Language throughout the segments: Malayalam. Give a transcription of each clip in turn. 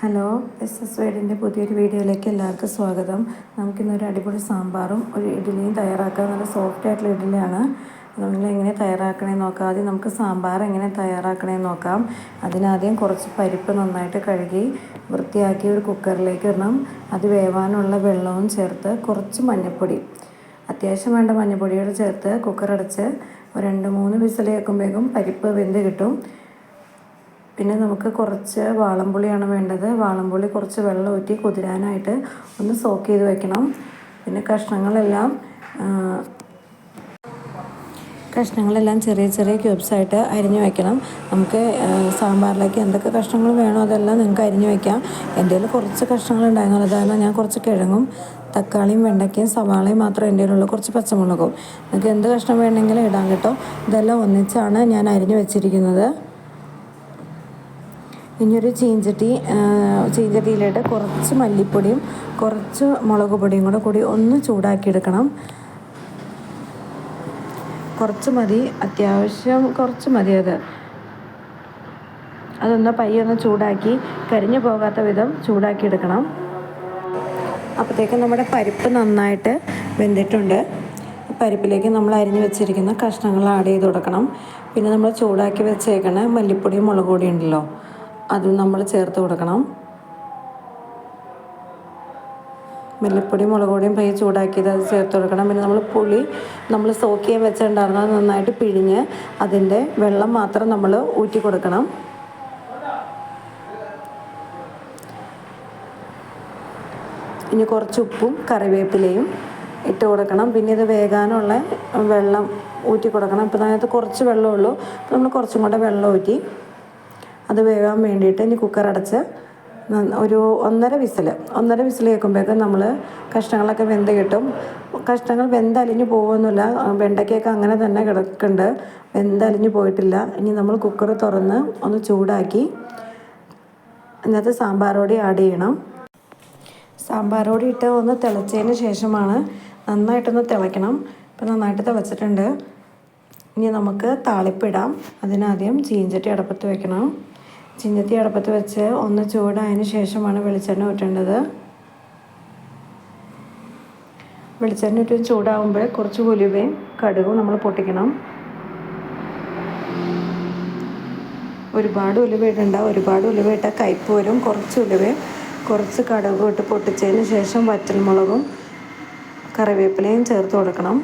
ഹലോ എസ് എസ് വേഡിന്റെ പുതിയൊരു വീഡിയോയിലേക്ക് എല്ലാവർക്കും സ്വാഗതം. നമുക്കിന്നൊരു അടിപൊളി സാമ്പാറും ഒരു ഇഡ്ഡലിയും തയ്യാറാക്കാൻ നല്ല സോഫ്റ്റ് ആയിട്ടുള്ള ഇഡ്ഡലിയാണ്. നമ്മൾ എങ്ങനെ തയ്യാറാക്കണമെന്ന് നോക്കാം. ആദ്യം നമുക്ക് സാമ്പാർ എങ്ങനെ തയ്യാറാക്കണമെന്ന് നോക്കാം. അതിനാദ്യം കുറച്ച് പരിപ്പ് നന്നായിട്ട് കഴുകി വൃത്തിയാക്കി ഒരു കുക്കറിലേക്ക് ഇടണം. അത് വേവാനുള്ള വെള്ളവും ചേർത്ത് കുറച്ച് മഞ്ഞൾപ്പൊടി അത്യാവശ്യം വേണ്ട മഞ്ഞൾപ്പൊടിയോട് ചേർത്ത് കുക്കർ അടച്ച് രണ്ട് മൂന്ന് വിസിൽ കേൾക്കുമ്പോഴേക്കും പരിപ്പ് വെന്ത് കിട്ടും. പിന്നെ നമുക്ക് കുറച്ച് വാളംപുളിയാണ് വേണ്ടത്. വാളംപുളി കുറച്ച് വെള്ളം ഊറ്റി കുതിരാനായിട്ട് ഒന്ന് സോക്ക് ചെയ്ത് വെക്കണം. പിന്നെ കഷ്ണങ്ങളെല്ലാം കഷ്ണങ്ങളെല്ലാം ചെറിയ ചെറിയ ക്യൂബ്സായിട്ട് അരിഞ്ഞു വയ്ക്കണം നമുക്ക് സാമ്പാറിലേക്ക് എന്തൊക്കെ കഷ്ണങ്ങൾ വേണോ അതെല്ലാം നിങ്ങൾക്ക് അരിഞ്ഞു വയ്ക്കാം എന്റെ കയ്യിൽ കുറച്ച് കഷ്ണങ്ങൾ ഉണ്ടായിരുന്നു കാരണം ഞാൻ കുറച്ച് കിഴങ്ങും തക്കാളിയും വെണ്ടയ്ക്കയും സവാളയും മാത്രം എന്റെ കയ്യിലുള്ള. കുറച്ച് പച്ചമുളകും. നിങ്ങൾക്ക് എന്ത് കഷ്ണം വേണമെങ്കിലും ഇടാം കേട്ടോ. ഇതെല്ലാം ഒന്നിച്ചാണ് ഞാൻ അരിഞ്ഞു വെച്ചിരിക്കുന്നത്. ഇനിയൊരു ചീഞ്ചട്ടി ചീഞ്ചട്ടിയിലിട്ട് കുറച്ച് മല്ലിപ്പൊടിയും കുറച്ച് മുളക് പൊടിയും കൂടെ കൂടി ഒന്ന് ചൂടാക്കിയെടുക്കണം. കുറച്ച് മതി അത്യാവശ്യം കുറച്ച് മതി അത്. അതൊന്ന് പയ്യൊന്ന് ചൂടാക്കി കരിഞ്ഞു പോകാത്ത വിധം ചൂടാക്കിയെടുക്കണം. അപ്പോഴത്തേക്കും നമ്മുടെ പരിപ്പ് നന്നായിട്ട് വെന്തിട്ടുണ്ട്. പരിപ്പിലേക്ക് നമ്മൾ അരിഞ്ഞു വെച്ചിരിക്കുന്ന കഷ്ണങ്ങൾ ആഡ് ചെയ്ത് കൊടുക്കണം. പിന്നെ നമ്മൾ ചൂടാക്കി വെച്ചേക്കണ മല്ലിപ്പൊടിയും മുളക് ഉണ്ടല്ലോ. അതും നമ്മൾ ചേർത്ത് കൊടുക്കണം. മല്ലിപ്പൊടി മുളക് പൊടിയും പയ്യെ ചൂടാക്കിയത് അത് ചേർത്ത് കൊടുക്കണം. പിന്നെ നമ്മൾ പുളി നമ്മൾ സോക്ക് ചെയ്യാൻ വെച്ചിട്ടുണ്ടായിരുന്ന നന്നായിട്ട് പിഴിഞ്ഞ് അതിന്റെ വെള്ളം മാത്രം നമ്മൾ ഊറ്റി കൊടുക്കണം. ഇനി കുറച്ച് ഉപ്പും കറിവേപ്പിലയും ഇട്ട് കൊടുക്കണം. പിന്നെ ഇത് വേകാനുള്ള വെള്ളം ഊറ്റി കൊടുക്കണം. ഇപ്പം അതിനകത്ത് കുറച്ച് വെള്ളമുള്ളൂ നമ്മൾ കുറച്ചും കൂടെ വെള്ളം ഊറ്റി അത് വേകാൻ വേണ്ടിയിട്ട് ഇനി കുക്കർ അടച്ച് ഒരു ഒന്നര വിസിൽ ഒന്നര വിസിൽ കേൾക്കുമ്പോഴേക്കും നമ്മൾ കഷ്ണങ്ങളൊക്കെ വെന്ത് കിട്ടും. കഷ്ണങ്ങൾ വെന്തലിഞ്ഞ് പോകുന്നില്ല വെണ്ടയ്ക്കൊക്കെ അങ്ങനെ തന്നെ കിടക്കുന്നുണ്ട്. വെന്തലിഞ്ഞ് പോയിട്ടില്ല. ഇനി നമ്മൾ കുക്കർ തുറന്ന് ഒന്ന് ചൂടാക്കി ഇന്നത്തെ സാമ്പാറോടി ആഡ് ചെയ്യണം. സാമ്പാറോടി ഇട്ട് ഒന്ന് തിളച്ചതിന് ശേഷമാണ് നന്നായിട്ടൊന്ന് തിളയ്ക്കണം. ഇപ്പം നന്നായിട്ട് തിളച്ചിട്ടുണ്ട്. ഇനി നമുക്ക് താളിപ്പിടാം അതിനാദ്യം ചീഞ്ചട്ടി അടപ്പത്ത് വെക്കണം. ചിന്നത്തി അടപ്പത്ത് വെച്ച് ഒന്ന് ചൂടായതിന് ശേഷമാണ് വെളിച്ചെണ്ണ ഊറ്റേണ്ടത്. വെളിച്ചെണ്ണ ഇട്ട് ചൂടാവുമ്പോൾ കുറച്ച് ഉലുവയും കടുകും നമ്മൾ പൊട്ടിക്കണം. ഒരുപാട് ഉലുവ ഇടണ്ട. ഒരുപാട് ഉലുവ ഇട്ടാൽ കയ്പ് വരും. കുറച്ച് ഉലുവയും കുറച്ച് കടുകും ഇട്ട് പൊട്ടിച്ചതിന് ശേഷം വറ്റൽമുളകും കറിവേപ്പിലയും ചേർത്ത് കൊടുക്കണം.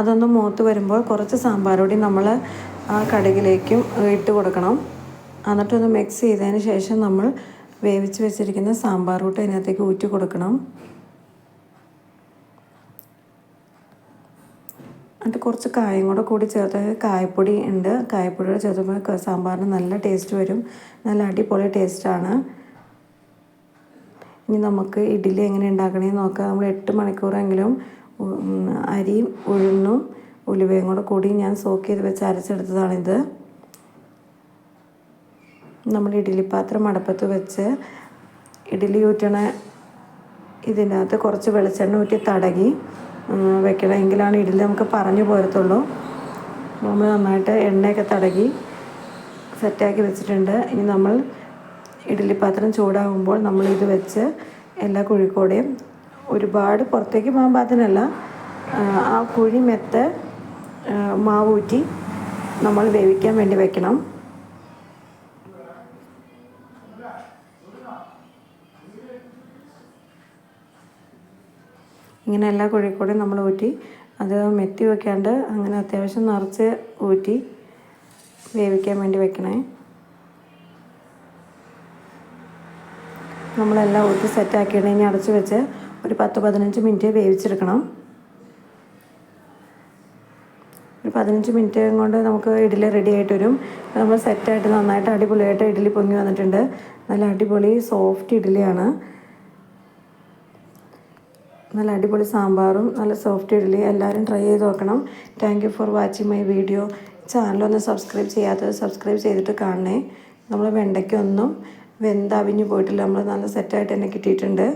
അതൊന്ന് മൂത്ത് വരുമ്പോൾ കുറച്ച് സാമ്പാർ പൊടി നമ്മൾ ആ കടുകിലേക്കും ഇട്ട് കൊടുക്കണം. എന്നിട്ടൊന്ന് മിക്സ് ചെയ്തതിന് ശേഷം നമ്മൾ വേവിച്ച് വെച്ചിരിക്കുന്ന സാമ്പാർ കൂട്ട് അതിനകത്തേക്ക് ഊറ്റി കൊടുക്കണം. എന്നിട്ട് കുറച്ച് കായം കൂടെ കൂടി ചേർത്ത് കായപ്പൊടി ഉണ്ട്. കായപ്പൊടി ചേർത്തുമ്പോൾ സാമ്പാറിന് നല്ല ടേസ്റ്റ് വരും. നല്ല അടിപൊളി ടേസ്റ്റാണ് ഇനി നമുക്ക് ഇഡ്ഡലി എങ്ങനെ ഉണ്ടാക്കണമെന്ന് നോക്കാം. നമ്മൾ എട്ട് മണിക്കൂറെങ്കിലും അരിയും ഉഴുന്നും ഉലുവയും കൂടെ കൂടി ഞാൻ സോക്ക് ചെയ്ത് വെച്ച് അരച്ചെടുത്തതാണിത്. നമ്മൾ ഇഡ്ഡലി പാത്രം അടുപ്പത്ത് വെച്ച് ഇഡ്ഡലി ഊറ്റണ ഇതിനകത്ത് കുറച്ച് വെളിച്ചെണ്ണ ഊറ്റി തടകി വെക്കണം എങ്കിലാണ് ഇഡ്ഡലി നമുക്ക് പറഞ്ഞു പോരത്തുള്ളൂ. നമ്മൾ നന്നായിട്ട് എണ്ണയൊക്കെ തടകി സെറ്റാക്കി വെച്ചിട്ടുണ്ട്. ഇനി നമ്മൾ ഇഡ്ഡലി പാത്രം ചൂടാകുമ്പോൾ നമ്മൾ ഇത് വെച്ച് എല്ലാ കുഴിക്കോടെയും ഒരുപാട് പുറത്തേക്ക് പോകാൻ പാകത്തിനല്ല. ആ കുഴി മെത്ത് മാവൂറ്റി നമ്മൾ വേവിക്കാൻ വേണ്ടി വെക്കണം. ഇങ്ങനെ എല്ലാ കുഴിക്കൂടെ നമ്മൾ ഊറ്റി അത് മെത്തി വെക്കാണ്ട് അങ്ങനെ അത്യാവശ്യം നിറച്ച് ഊറ്റി വേവിക്കാൻ വേണ്ടി വെക്കണേ. നമ്മളെല്ലാം ഊറ്റി സെറ്റാക്കിയിട്ട് ഇനി അടച്ച് വെച്ച് ഒരു പത്ത് പതിനഞ്ച് മിനിറ്റ് വേവിച്ചെടുക്കണം. ഒരു പതിനഞ്ച് മിനിറ്റ് കൊണ്ട് നമുക്ക് ഇഡ്ഡലി റെഡി ആയിട്ട് വരും. നമ്മൾ സെറ്റായിട്ട് നന്നായിട്ട് അടിപൊളിയായിട്ട് ഇഡ്ഡലി പൊങ്ങി വന്നിട്ടുണ്ട്. നല്ല അടിപൊളി സോഫ്റ്റ് ഇഡ്ഡലിയാണ്. നല്ല അടിപൊളി സാമ്പാറും നല്ല സോഫ്റ്റ് ഇഡ്ഡലി. എല്ലാവരും ട്രൈ ചെയ്ത് നോക്കണം. Thank for watching my video ചാനലൊന്ന് സബ്സ്ക്രൈബ് ചെയ്യാത്തത് സബ്സ്ക്രൈബ് ചെയ്തിട്ട് കാണണേ. നമ്മൾ വെണ്ടയ്ക്കൊന്നും വെന്തവിഞ്ഞ് പോയിട്ടില്ല. നമ്മൾ നല്ല സെറ്റായിട്ട് തന്നെ കിട്ടിയിട്ടുണ്ട്.